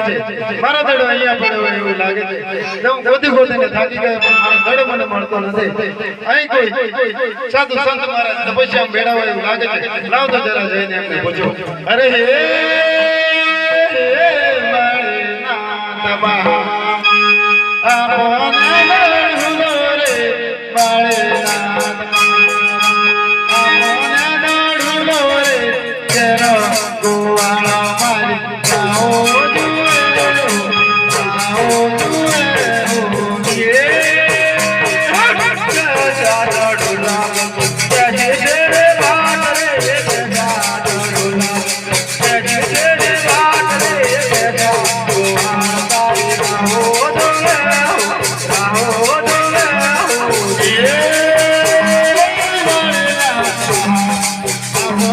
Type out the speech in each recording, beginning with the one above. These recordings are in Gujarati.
લાગે છે. મારા દડો અહીંયા પડ્યો એવું લાગે છે. હું ગોતી ગોતીને થાકી ગયો, પણ મારો દડો મને મળતો નથી. અહીં કોઈ સાધુ સંત મારા તપસ્યા મેળા હોય એવું લાગે છે. લાવ તો જરા જઈને એમને પૂછો. અરે હે મહા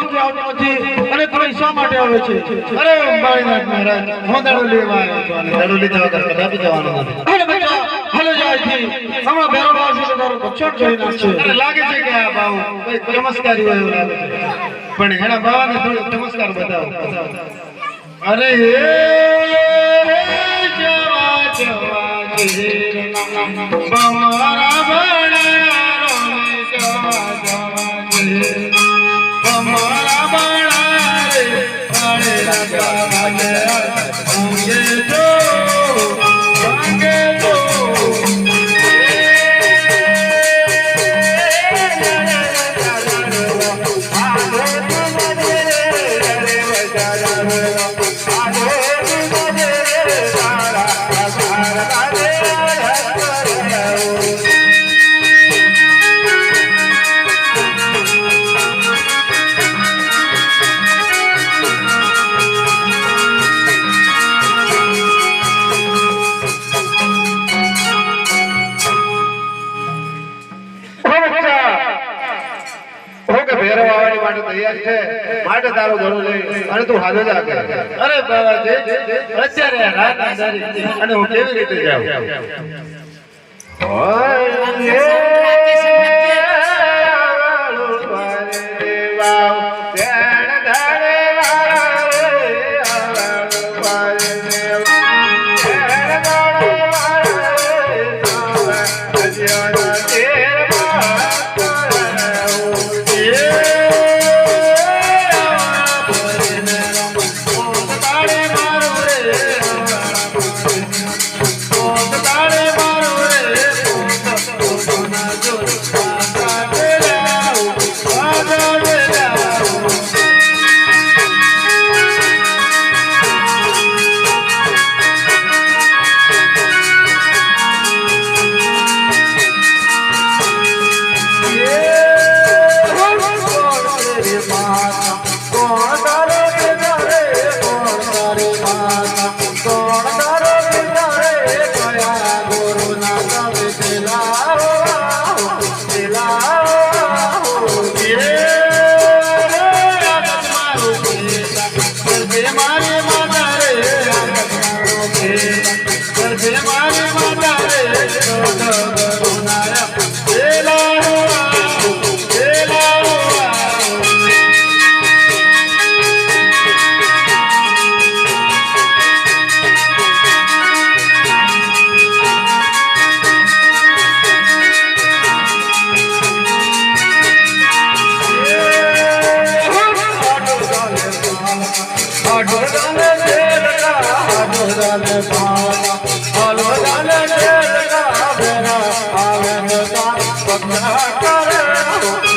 આવો જુએ આવો અને તમે શા માટે આવે છે અરે અંબાણીનાથ મહારાજ હું દડો લેવા આવ્યો છું અને દડો લીધા વગર કદાપી જવાનો નથી અરે બેટા હાલો જાય છે હમણાં ભેરો બાવ છે તારો પક્ષણ જોઈ નાખશે અરે લાગે છે કે આ બાવ કોઈ ચમત્કારી હોય એવું લાગે છે પણ એના બાવાને થોડો ચમત્કાર બતાવો અરે એ જવા જવા બમારા તૈયાર છે. માટે તારો ઘણો લઈ અને તું હાલો જ આગળ. અરે બાબાજી અત્યારે રાત અંધારી અને હું કેવી રીતે જાઉં? করে